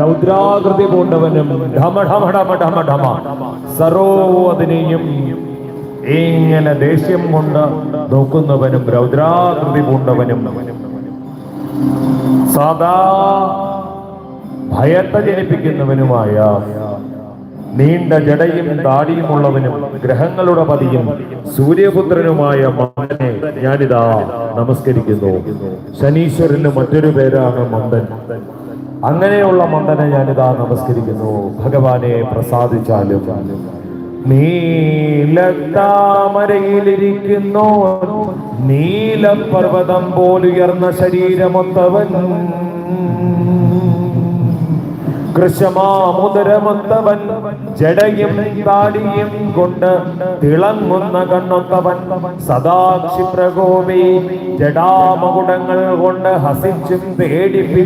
രൗദ്രാകൃതി പൂണ്ടവനും ഢമ സർവോതിനെയും ഇങ്ങനെ ദേഷ്യം കൊണ്ട് നോക്കുന്നവനും രൗദ്രാകൃതി പൂണ്ടവനും. സദാ ഭയത്തെ ജനിപ്പിക്കുന്നവനുമായ നീണ്ട ജടയും താടിയുമുള്ളവനും ഗ്രഹങ്ങളുടെ പതിയും സൂര്യപുത്രനുമായ മന്ദനെ ഞാനിതാ നമസ്കരിക്കുന്നു. ശനീശ്വരന് മറ്റൊരു പേരാണ് മന്ദൻ. അങ്ങനെയുള്ള മന്ദനെ ഞാനിതാ നമസ്കരിക്കുന്നു. ഭഗവാനെ പ്രസാദിച്ചാലും. നീലത്താമരയിലിരിക്കുന്നു. നീലപർവതം പോലുയർന്ന ശരീരമൊത്തവൻ. കൃശമാമുദരമൊത്തവൻ ജടയും താടിയും കൊണ്ട് തിളങ്ങുന്ന കണ്ണൊത്തവൻ. സദാക്ഷിപ്രകോപി ജടാമകുടങ്ങൾ കൊണ്ട് ഹസിച്ചും പേടിപ്പിച്ചു.